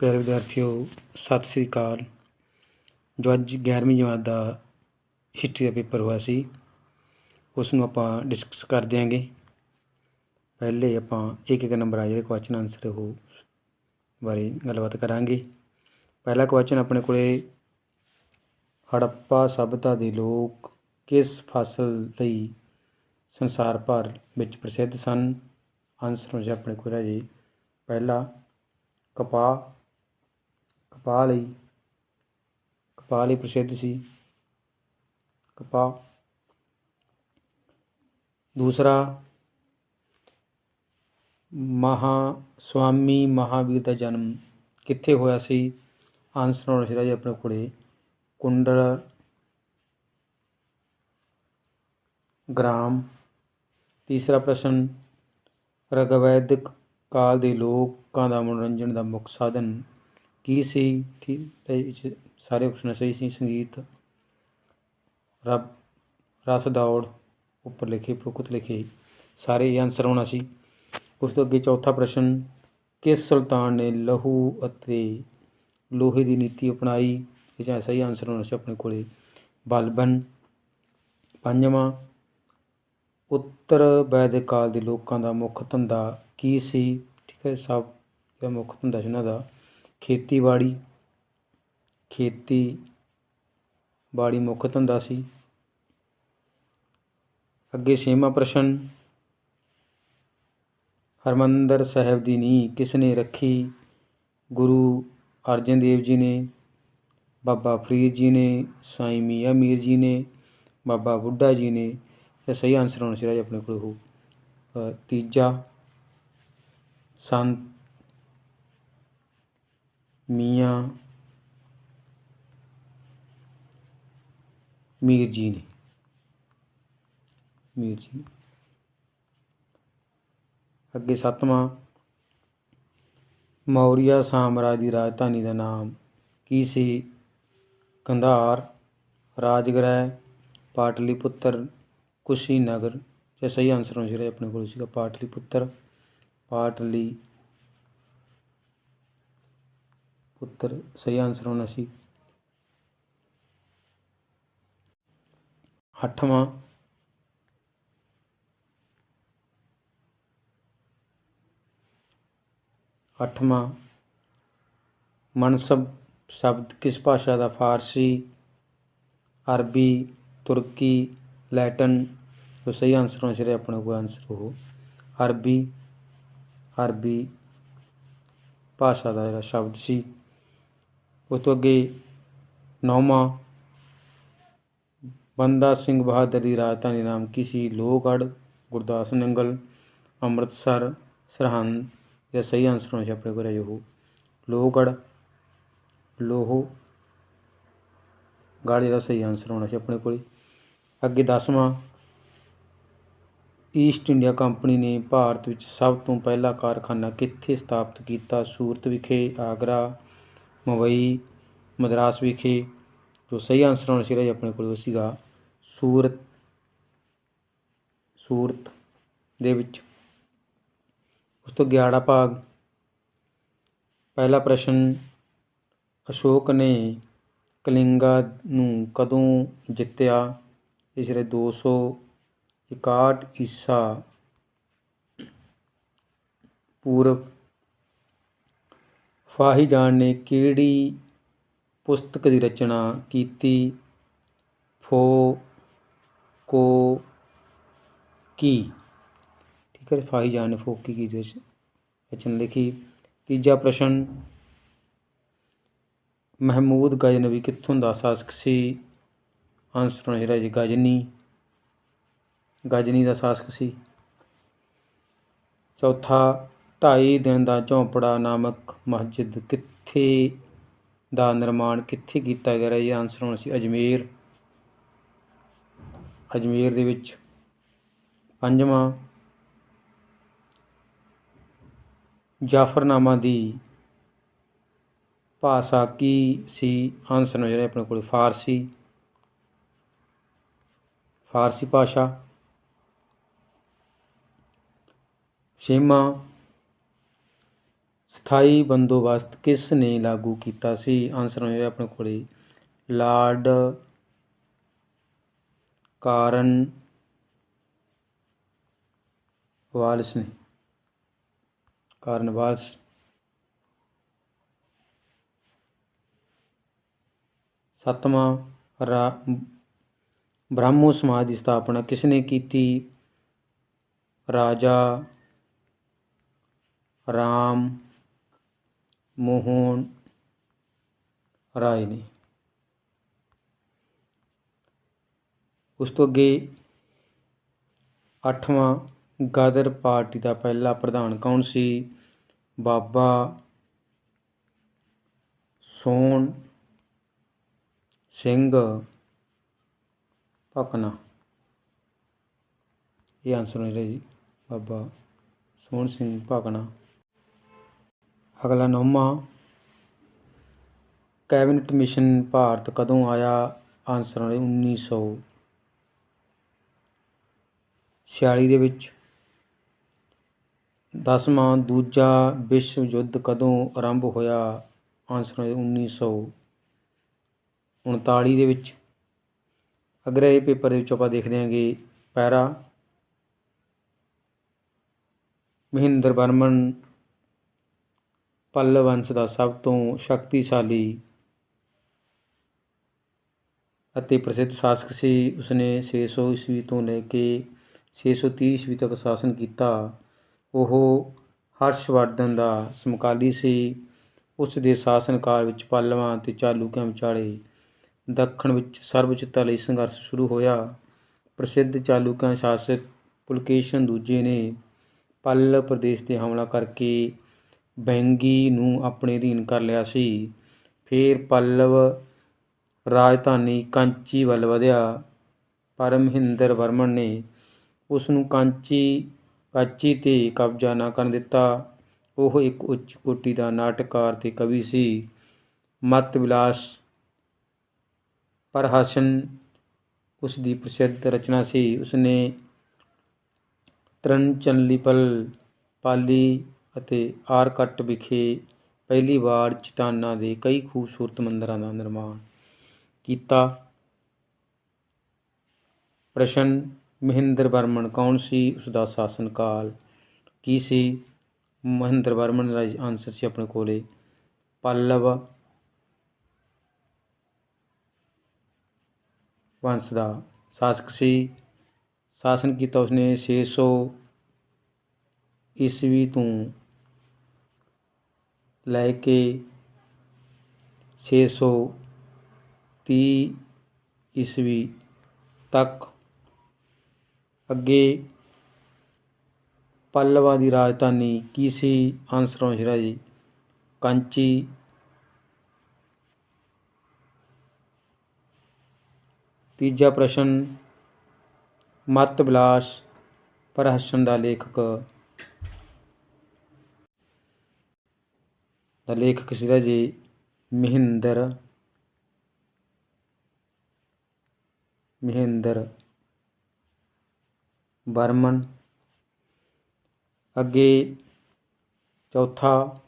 ਪਿਆਰੇ ਵਿਦਿਆਰਥੀਓ, ਸਤਿ ਸ੍ਰੀ ਅਕਾਲ। ਜੋ ਅੱਜ 11ਵੀਂ ਜਮਾਤ ਦਾ ਹਿਸਟਰੀ ਦਾ ਪੇਪਰ ਹੋਇਆ ਸੀ ਉਸ ਨੂੰ ਆਪਾਂ ਡਿਸਕਸ ਕਰ ਦਿਆਂਗੇ। ਪਹਿਲੇ ਆਪਾਂ ਇੱਕ ਇੱਕ ਨੰਬਰ ਆ ਜਿਹੜੇ ਕੁਐਸਚਨ ਆਨਸਰ ਉਹ ਬਾਰੇ ਗੱਲਬਾਤ ਕਰਾਂਗੇ। ਪਹਿਲਾ ਕੁਐਸਚਨ ਆਪਣੇ ਕੋਲੇ, ਹੜੱਪਾ ਸਭਤਾ ਦੇ ਲੋਕ ਕਿਸ ਫਸਲ ਲਈ ਸੰਸਾਰ ਭਰ ਵਿੱਚ ਪ੍ਰਸਿੱਧ ਸਨ? ਆਨਸਰ ਹੋ ਜਾ ਆਪਣੇ ਕੋਲ ਹੈ ਜੀ ਪਹਿਲਾ ਕਪਾਹ ਕਪਾਹ ਲਈ। ਕਪਾਹ ਲਈ ਪ੍ਰਸਿੱਧ ਸੀ। ਕਪਾਹ। ਦੂਸਰਾ ਮਹਾ ਸਵਾਮੀ ਮਹਾਵੀਰ ਦਾ ਜਨਮ ਕਿੱਥੇ ਹੋਇਆ ਸੀ? ਆਨਸਰ ਹੋਣਾ ਚਾਹੀਦਾ ਜੀ ਆਪਣੇ ਕੋਲੇ। ਕੁੰਡਲ ਗ੍ਰਾਮ। ਤੀਸਰਾ ਪ੍ਰਸ਼ਨ, ਰਗਵੈਦਿਕ ਕਾਲ ਦੇ ਲੋਕਾਂ ਦਾ ਮਨੋਰੰਜਨ ਦਾ ਮੁੱਖ ਸਾਧਨ ਕੀ ਸੀ? ਠੀਕ ਹੈ ਇਹ 'ਚ ਸਾਰੇ ਆਪਸ਼ਨ ਸਹੀ ਸੀ, ਸੰਗੀਤ। ਰਬ, ਰਸ ਦੌੜ, ਉੱਪਰ ਲਿਖੇ ਪ੍ਰਕੁਤ ਲਿਖੇ, ਸਾਰੇ ਇਹ ਆਨਸਰ ਹੋਣਾ ਸੀ। ਉਸ ਤੋਂ ਅੱਗੇ ਚੌਥਾ ਪ੍ਰਸ਼ਨ, ਕਿਸ ਸੁਲਤਾਨ ਨੇ ਲਹੂ ਅਤੇ ਲੋਹੇ ਦੀ ਨੀਤੀ ਅਪਣਾਈ? ਇਹ 'ਚ ਸਹੀ ਆਨਸਰ ਹੋਣਾ ਸੀ ਆਪਣੇ ਕੋਲੇ। ਬਲਬਨ, ਪੰਜਵਾਂ, ਉੱਤਰ ਵੈਦਿਕ ਕਾਲ ਦੇ ਲੋਕਾਂ ਦਾ ਮੁੱਖ ਧੰਦਾ ਕੀ ਸੀ? ਠੀਕ ਹੈ, ਸਭ ਦਾ ਮੁੱਖ ਧੰਦਾ ਸੀ ਉਹਨਾਂ ਦਾ। ਖੇਤੀਬਾੜੀ ਖੇਤੀਬਾੜੀ ਮੁੱਖ ਧੰਦਾ ਸੀ। ਅੱਗੇ ਛੇਵਾਂ ਪ੍ਰਸ਼ਨ, ਹਰਮੰਦਰ ਸਾਹਿਬ ਦੀ ਨੀਂਹ ਕਿਸ ਨੇ ਰੱਖੀ? ਗੁਰੂ ਅਰਜਨ ਦੇਵ ਜੀ ਨੇ, ਬਾਬਾ ਫਰੀਦ ਜੀ ਨੇ, ਸਾਈਂ ਮੀਆਂ ਮੀਰ ਜੀ ਨੇ, ਬਾਬਾ ਬੁੱਢਾ ਜੀ ਨੇ। ਇਹ ਸਹੀ ਆਨਸਰ ਹੋਣਾ ਚਾਹੀਦਾ ਜੀ ਆਪਣੇ ਕੋਲ ਉਹ। ਤੀਜਾ, ਸੰਤ ਮੀਆਂ ਮੀਰ ਜੀ ਨੇ। ਮੀਰ ਜੀ। ਅੱਗੇ ਸੱਤਵਾਂ, ਮੌਰੀਆ ਸਾਮਰਾਜ ਦੀ ਰਾਜਧਾਨੀ ਦਾ ਨਾਮ ਕੀ ਸੀ? ਕੰਧਾਰ, ਰਾਜਗ੍ਰਹਿ, ਪਾਟਲੀਪੁੱਤਰ, ਕੁਸ਼ੀਨਗਰ। ਇਹ ਸਹੀ ਆਨਸਰ ਹੋਣਾ ਚਾਹੀਦਾ ਆਪਣੇ ਕੋਲ ਸੀਗਾ, ਪਾਟਲੀਪੁੱਤਰ, ਪਾਟਲੀ ਪੁੱਤਰ, ਸਹੀ ਆਨਸਰ ਹੋਣਾ ਸੀ। ਅੱਠਵਾਂ। ਅੱਠਵਾਂ। ਮਨਸਬ ਸ਼ਬਦ ਕਿਸ ਭਾਸ਼ਾ ਦਾ? ਫਾਰਸੀ, ਅਰਬੀ, ਤੁਰਕੀ, ਲੈਟਨ। ਉਹ ਸਹੀ ਆਨਸਰ ਹੋਣਾ ਚਾਹੀਦਾ ਆਪਣੇ ਕੋਈ ਆਨਸਰ ਉਹ। ਅਰਬੀ ਅਰਬੀ ਭਾਸ਼ਾ ਦਾ ਜਿਹੜਾ ਸ਼ਬਦ ਸੀ। ਉਸ ਤੋਂ ਅੱਗੇ ਨੌਵਾਂ ਬੰਦਾ ਸਿੰਘ ਬਹਾਦਰ ਦੀ ਰਾਜਧਾਨੀ ਨਾਮ ਕੀ ਸੀ? ਲੋਹਗੜ੍ਹ, ਗੁਰਦਾਸ ਨੰਗਲ, ਅੰਮ੍ਰਿਤਸਰ, ਸਰਹੰਦ ਇਹ ਸਹੀ ਆਨਸਰ ਹੋਣਾ ਸੀ ਆਪਣੇ ਕੋਲ ਹੈ ਉਹ। ਲੋਹਗੜ੍ਹ, ਲੋਹੋ ਗਾੜੀ ਦਾ ਸਹੀ ਆਨਸਰ ਹੋਣਾ ਸੀ ਆਪਣੇ ਕੋਲ। ਅੱਗੇ ਦਸਵਾਂ ਈਸਟ ਇੰਡੀਆ ਕੰਪਨੀ ਨੇ ਭਾਰਤ ਵਿੱਚ ਸਭ ਤੋਂ ਪਹਿਲਾ ਕਾਰਖਾਨਾ ਕਿੱਥੇ ਸਥਾਪਿਤ ਕੀਤਾ? ਸੂਰਤ ਵਿਖੇ, ਆਗਰਾ ਮੁੰਬਈ ਮਦਰਾਸ ਵਿਖੇ ਜੋ ਸਹੀ ਆਨਸਰ ਹੋਣਾ ਸੀਗਾ ਜੀ ਆਪਣੇ ਕੋਲ ਸੀਗਾ ਸੂਰਤ ਸੂਰਤ ਦੇ ਵਿੱਚ। ਉਸ ਤੋਂ 11 ਭਾਗ। ਪਹਿਲਾ ਪ੍ਰਸ਼ਨ, ਅਸ਼ੋਕ ਨੇ ਕਲਿੰਗਾ ਨੂੰ ਕਦੋਂ ਜਿੱਤਿਆ? ਇਸ ਦੇ 261 ਈਸਾ ਪੂਰਵ ਫਾਹੀਜਾਨ ਨੇ ਕਿਹੜੀ ਪੁਸਤਕ ਦੀ ਰਚਨਾ ਕੀਤੀ? ਫੋ, ਕੋ, ਕੀ? ਠੀਕ ਹੈ ਫਾਹੀ ਜਾਨ ਨੇ ਫੋਕੀ ਕੀ ਦੀ ਰਚਨਾ ਲਿਖੀ। ਤੀਜਾ ਪ੍ਰਸ਼ਨ, ਮਹਿਮੂਦ ਗਜਨਵੀ ਕਿੱਥੋਂ ਦਾ ਸ਼ਾਸਕ ਸੀ? ਆਨਸਰ ਹੋਣਾ ਜੀ, ਗਜਨੀ। ਗਜਨੀ ਦਾ ਸ਼ਾਸਕ ਸੀ। ਚੌਥਾ ਢਾਈ ਦਿਨ ਦਾ ਝੌਂਪੜਾ ਨਾਮਕ ਮਸਜਿਦ ਕਿੱਥੇ ਦਾ ਨਿਰਮਾਣ ਕਿੱਥੇ ਕੀਤਾ ਗਿਆ ਹੈ ਜੀ ਆਨਸਰ ਹੋਣਾ ਸੀ ਅਜਮੇਰ। ਅਜਮੇਰ ਦੇ ਵਿੱਚ ਪੰਜਵਾਂ ਜਾਫਰਨਾਮਾ ਦੀ ਭਾਸ਼ਾ ਕੀ ਸੀ? ਆਨਸਰ ਹੋ ਜਿਹੜਾ ਆਪਣੇ ਕੋਲ ਫਾਰਸੀ। ਫਾਰਸੀ ਭਾਸ਼ਾ। ਛੇਵਾਂ ਸਥਾਈ ਬੰਦੋਬਸਤ ਕਿਸ ਨੇ ਲਾਗੂ ਕੀਤਾ ਸੀ? ਆਨਸਰ ਹੋ ਆਪਣੇ ਕੋਲੇ। ਲਾਰਡ ਕਾਰਨ ਵਾਲਸ ਨੇ। ਕਾਰਨ ਵਾਲਸ। ਸੱਤਵਾਂ ਰਾ ਬ੍ਰਾਹਮੋ ਸਮਾਜ ਦੀ ਸਥਾਪਨਾ ਕਿਸ ਨੇ ਕੀਤੀ? ਰਾਜਾ ਰਾਮ ਮੋਹਨ ਰਾਏ ਨੇ। ਉਸ ਤੋਂ ਅੱਗੇ ਅੱਠਵਾਂ ਗਦਰ ਪਾਰਟੀ ਦਾ ਪਹਿਲਾ ਪ੍ਰਧਾਨ ਕੌਣ ਸੀ? ਬਾਬਾ ਸੋਹਣ ਸਿੰਘ ਭਕਨਾ। ਇਹ ਆਨਸਰ ਹੋ ਜੀ, ਬਾਬਾ ਸੋਹਣ ਸਿੰਘ ਭਕਨਾ। ਅਗਲਾ ਨੌਵਾਂ, ਕੈਬਨਿਟ ਮਿਸ਼ਨ ਭਾਰਤ ਕਦੋਂ ਆਇਆ? ਆਨਸਰ ਹੈ 1946 ਦੇ ਵਿੱਚ। ਦਸਵਾਂ, ਦੂਜਾ ਵਿਸ਼ਵ ਯੁੱਧ ਕਦੋਂ ਆਰੰਭ ਹੋਇਆ? ਆਨਸਰ ਹੈ 1939 ਦੇ ਵਿੱਚ। ਅਗਰ ਇਹ ਪੇਪਰ ਦੇ ਵਿੱਚ ਆਪਾਂ ਦੇਖਦੇ ਹਾਂਗੇ ਪੈਰਾ, ਮਹਿੰਦਰ ਬਰਮਨ ਪੱਲਵ ਵੰਸ਼ ਦਾ ਸਭ ਤੋਂ ਸ਼ਕਤੀਸ਼ਾਲੀ ਅਤੇ ਪ੍ਰਸਿੱਧ ਸ਼ਾਸਕ ਸੀ। ਉਸਨੇ 600 ਈਸਵੀ ਤੋਂ ਲੈ ਕੇ 630 ਈਸਵੀ ਤੱਕ ਸ਼ਾਸਨ ਕੀਤਾ। ਉਹ ਹਰਸ਼ਵਰਧਨ ਦਾ ਸਮਕਾਲੀ ਸੀ। ਉਸ ਦੇ ਸ਼ਾਸਨ ਕਾਲ ਵਿੱਚ ਪੱਲਵਾਂ ਅਤੇ ਚਾਲੂਕਿਆਂ ਵਿਚਾਲੇ ਦੱਖਣ ਵਿੱਚ ਸਰਬਉੱਚਤਾ ਲਈ ਸੰਘਰਸ਼ ਸ਼ੁਰੂ ਹੋਇਆ। ਪ੍ਰਸਿੱਧ ਚਾਲੂਕਿਆ ਸ਼ਾਸਕ ਪੁਲਕੇਸ਼ਨ ਦੂਜੇ ਨੇ ਪੱਲ ਪ੍ਰਦੇਸ਼ ਤੇ ਹਮਲਾ ਕਰਕੇ ਬੈਂਗੀ ਨੂੰ ਆਪਣੇ ਅਧੀਨ ਕਰ ਲਿਆ ਸੀ। ਫਿਰ ਪੱਲਵ ਰਾਜਧਾਨੀ ਕਾਂਚੀ ਵੱਲ ਵਧਿਆ। ਪਰ ਮਹਿੰਦਰ ਵਰਮਨ ਨੇ ਉਸ ਨੂੰ ਕਾਂਚੀ ਕਾਚੀ ਤੇ ਕਬਜ਼ਾ ਨਾ ਕਰਨ ਦਿੱਤਾ। ਉਹ ਇੱਕ ਉੱਚ ਕੋਟੀ ਦਾ ਨਾਟਕਕਾਰ ਤੇ ਕਵੀ ਸੀ। ਮਤ ਵਿਲਾਸ ਪਰਹਾਸਨ ਉਸ ਦੀ ਪ੍ਰਸਿੱਧ ਰਚਨਾ ਸੀ। ਉਸਨੇ ਤਰਨ ਤਰਨਚੰਲੀਪਲ ਪਾਲੀ ਅਤੇ ਆਰਕਟ ਵਿਖੇ ਪਹਿਲੀ ਵਾਰ ਚਟਾਨਾਂ ਦੇ ਕਈ ਖੂਬਸੂਰਤ ਮੰਦਰਾਂ ਦਾ ਨਿਰਮਾਣ ਕੀਤਾ। ਪ੍ਰਸ਼ਨ ਮਹਿੰਦਰ ਵਰਮਨ, ਕੌਣ ਸੀ ਉਸ ਦਾ ਸ਼ਾਸਨ ਕਾਲ ਕੀ ਸੀ? ਮਹਿੰਦਰ ਵਰਮਨ ਦਾ ਆਨਸਰ ਸੀ ਆਪਣੇ ਕੋਲੇ, ਪੱਲਵ ਵੰਸ਼ ਦਾ। ਸ਼ਾਸਕ ਸੀ, ਸ਼ਾਸਨ ਕੀਤਾ ਉਸਨੇ 600 ਈਸਵੀ ਤੋਂ ਲੈ ਕੇ 630 ਈਸਵੀ ਤੱਕ ਅੱਗੇ ਪੱਲਵਾਂ ਦੀ ਰਾਜਧਾਨੀ ਕੀ ਸੀ? ਆਨਸਰ ਹੋ ਜੀ ਕਾਂਚੀ। ਤੀਜਾ ਪ੍ਰਸ਼ਨ, ਮਤ ਵਿਲਾਸ ਪ੍ਰਹਸਨ ਦਾ ਲੇਖਕ ਦਾ ਲੇਖਕ ਸੀਗਾ ਜੀ ਮਹਿੰਦਰ ਮਹਿੰਦਰ ਬਰਮਨ ਅੱਗੇ ਚੌਥਾ,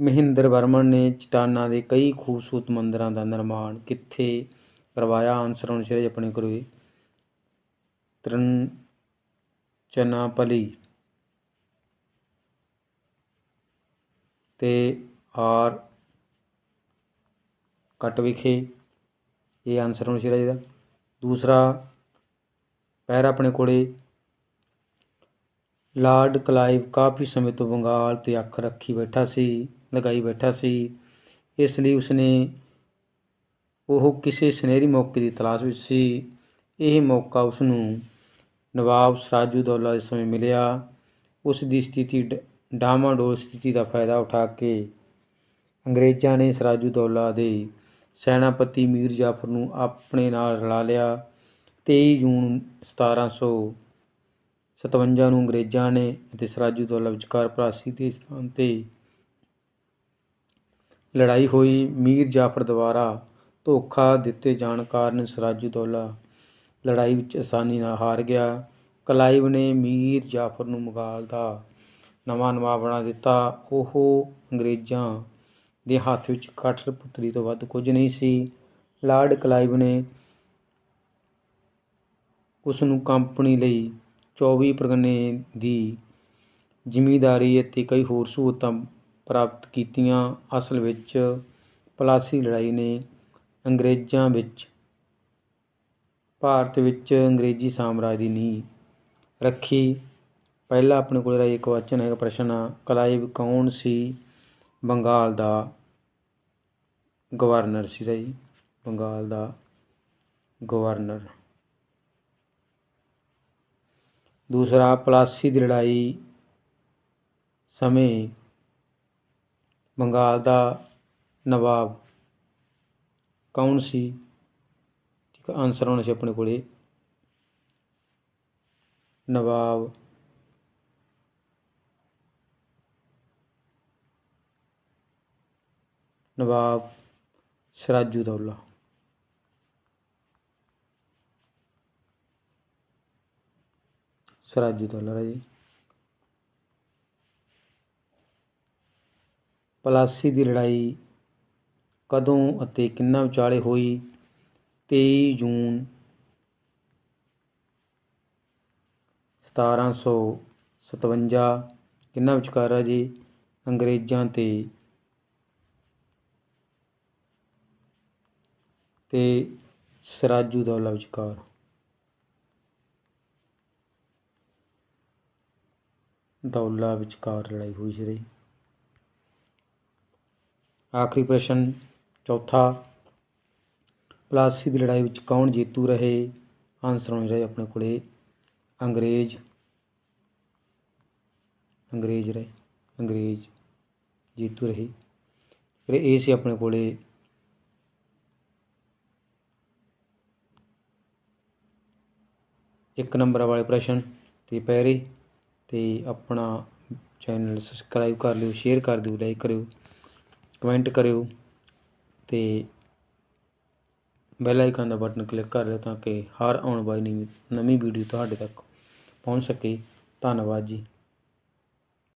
ਮਹਿੰਦਰ ਵਰਮਨ ਨੇ ਚਟਾਨਾਂ ਦੇ ਕਈ ਖੂਬਸੂਰਤ ਮੰਦਰਾਂ ਦਾ ਨਿਰਮਾਣ ਕਿੱਥੇ ਕਰਵਾਇਆ? ਆਨਸਰ ਹੁਣ ਸ਼ਰੇ ਆਪਣੇ ਕੋਲ ਤ੍ਰਿਚਨਾਪਲੀ ਤੇ ਆਰ ਕੱਟ ਵਿਖੇ ਇਹ ਆਨਸਰ ਹੋਣਾ ਚਾਹੀਦਾ ਇਹਦਾ ਦੂਸਰਾ, ਪੈਰ ਆਪਣੇ ਕੋਲੇ। ਲਾਰਡ ਕਲਾਈਵ ਕਾਫੀ ਸਮੇਂ ਤੋਂ ਬੰਗਾਲ ਤੇ ਅੱਖ ਰੱਖੀ ਬੈਠਾ ਸੀ, ਲਗਾਈ ਬੈਠਾ ਸੀ। ਇਸ ਲਈ ਉਸਨੇ ਉਹ ਕਿਸੇ ਸੁਨਹਿਰੀ ਮੌਕੇ ਦੀ ਤਲਾਸ਼ ਵਿੱਚ ਸੀ। ਇਹ ਮੌਕਾ ਉਸ ਨੂੰ ਨਵਾਬ ਸਰਾਜੂਦੌਲਾ ਦੇ ਸਮੇਂ ਮਿਲਿਆ। ਉਸ ਦੀ ਸਥਿਤੀ ਡ- ਡਾਮਾਡੋਲ ਸਥਿਤੀ ਦਾ ਫਾਇਦਾ ਉਠਾ ਕੇ ਅੰਗਰੇਜ਼ਾਂ ਨੇ ਸਰਾਜੂਦੌਲਾ ਦੇ ਸੈਨਾਪਤੀ ਮੀਰ ਜਾਫਰ ਨੂੰ ਆਪਣੇ ਨਾਲ ਰਲਾ ਲਿਆ। 23 ਜੂਨ 1757 ਨੂੰ ਅੰਗਰੇਜ਼ਾਂ ਨੇ ਅਤੇ ਸਰਾਜੂਦੌਲਾ ਵਿਚਕਾਰ ਪਲਾਸੀ ਦੇ ਸਥਾਨ ਤੇ ਲੜਾਈ ਹੋਈ। ਮੀਰ ਜਾਫਰ ਦੁਆਰਾ ਧੋਖਾ ਦਿੱਤੇ ਜਾਣ ਕਾਰਨ ਸਰਾਜੂਦੌਲਾ ਲੜਾਈ ਵਿੱਚ ਆਸਾਨੀ ਨਾਲ ਹਾਰ ਗਿਆ। ਕਲਾਈਵ ਨੇ ਮੀਰ ਜਾਫਰ ਨੂੰ ਮੁਗਲ ਦਾ ਨਵਾਂ ਨਵਾਬ ਬਣਾ ਦਿੱਤਾ। ਉਹ ਅੰਗਰੇਜ਼ਾਂ ਦੇ ਹੱਥ ਵਿੱਚ ਕਠਪੁਤਲੀ ਤੋਂ ਵੱਧ ਕੁਝ ਨਹੀਂ ਸੀ। ਲਾਰਡ ਕਲਾਈਵ ਨੇ ਉਸ ਨੂੰ ਕੰਪਨੀ ਲਈ 24 ਪਰਗਨੇ ਦੀ ਜ਼ਿਮੀਂਦਾਰੀ ਅਤੇ ਕਈ ਹੋਰ ਸਹੂਲਤਾਂ ਪ੍ਰਾਪਤ ਕੀਤੀਆਂ। ਅਸਲ ਵਿੱਚ ਪਲਾਸੀ ਲੜਾਈ ਨੇ ਅੰਗਰੇਜ਼ਾਂ ਵਿੱਚ, ਭਾਰਤ ਵਿੱਚ ਅੰਗਰੇਜ਼ੀ ਸਾਮਰਾਜ ਦੀ ਨੀਂਹ ਰੱਖੀ। ਪਹਿਲਾ ਆਪਣੇ ਕੋਲ ਜਿਹੜਾ ਇੱਕ ਵਚਨ ਹੈਗਾ ਪ੍ਰਸ਼ਨ ਆ, ਕਲਾਈਵ ਕੌਣ ਸੀ? ਬੰਗਾਲ ਦਾ ਗਵਰਨਰ ਸੀਗਾ ਜੀ ਬੰਗਾਲ ਦਾ ਗਵਰਨਰ। ਦੂਸਰਾ, ਪਲਾਸੀ ਦੀ ਲੜਾਈ ਸਮੇਂ ਬੰਗਾਲ ਦਾ ਨਵਾਬ ਕੌਣ ਸੀ? ਠੀਕ ਆ ਆਨਸਰ ਹੋਣਾ ਸੀ ਆਪਣੇ ਕੋਲੇ। ਨਵਾਬ ਨਵਾਬ ਸਿਰਾਜੂਦੌਲਾ ਸਿਰਾਜੂਦੌਲਾ ਜੀ। ਪਲਾਸੀ ਦੀ ਲੜਾਈ ਕਦੋਂ ਅਤੇ ਕਿੰਨਾ ਵਿਚਾਲੇ ਹੋਈ? 23 ਜੂਨ 1757 ਕਿੰਨਾ ਵਿਚਕਾਰ ਹੈ ਜੀ? ਅੰਗਰੇਜ਼ਾਂ ਤੇ ਤੇ ਸਿਰਾਜੂ ਦੌਲਾ ਵਿਚਕਾਰ ਦੌਲਾ ਵਿਚਕਾਰ ਲੜਾਈ ਹੋਈ ਸੀ ਜੀ ਆਖਰੀ ਪ੍ਰਸ਼ਨ, ਚੌਥਾ, ਪਲਾਸੀ ਦੀ ਲੜਾਈ ਵਿੱਚ ਕੌਣ ਜੇਤੂ ਰਹੇ? ਆਨਸਰ ਹੋਣੇ ਰਹੇ ਆਪਣੇ ਕੋਲੇ, ਅੰਗਰੇਜ਼। ਅੰਗਰੇਜ਼ ਰਹੇ, ਅੰਗਰੇਜ਼ ਜੇਤੂ ਰਹੇ। ਫਿਰ ਇਹ ਸੀ ਆਪਣੇ ਕੋਲੇ ਇੱਕ ਨੰਬਰ ਵਾਲੇ ਪ੍ਰਸ਼ਨ ਤੇ ਪੈਰੇ ਤੇ ਆਪਣਾ ਚੈਨਲ ਸਬਸਕ੍ਰਾਈਬ ਕਰ ਲਿਓ ਸ਼ੇਅਰ ਕਰ ਦਿਓ ਲਾਈਕ ਕਰਿਓ ਕਮੈਂਟ ਕਰਿਓ ਤੇ ਬੈਲ ਆਈਕਨ ਦਾ ਬਟਨ ਕਲਿੱਕ ਕਰ ਲਿਓ ਤਾਂ ਕਿ ਹਰ ਆਉਣ ਵਾਲੀ ਨਵੀਂ ਨਵੀਂ ਵੀਡੀਓ ਤੁਹਾਡੇ ਤੱਕ ਪਹੁੰਚ ਸਕੇ। ਧੰਨਵਾਦ ਜੀ।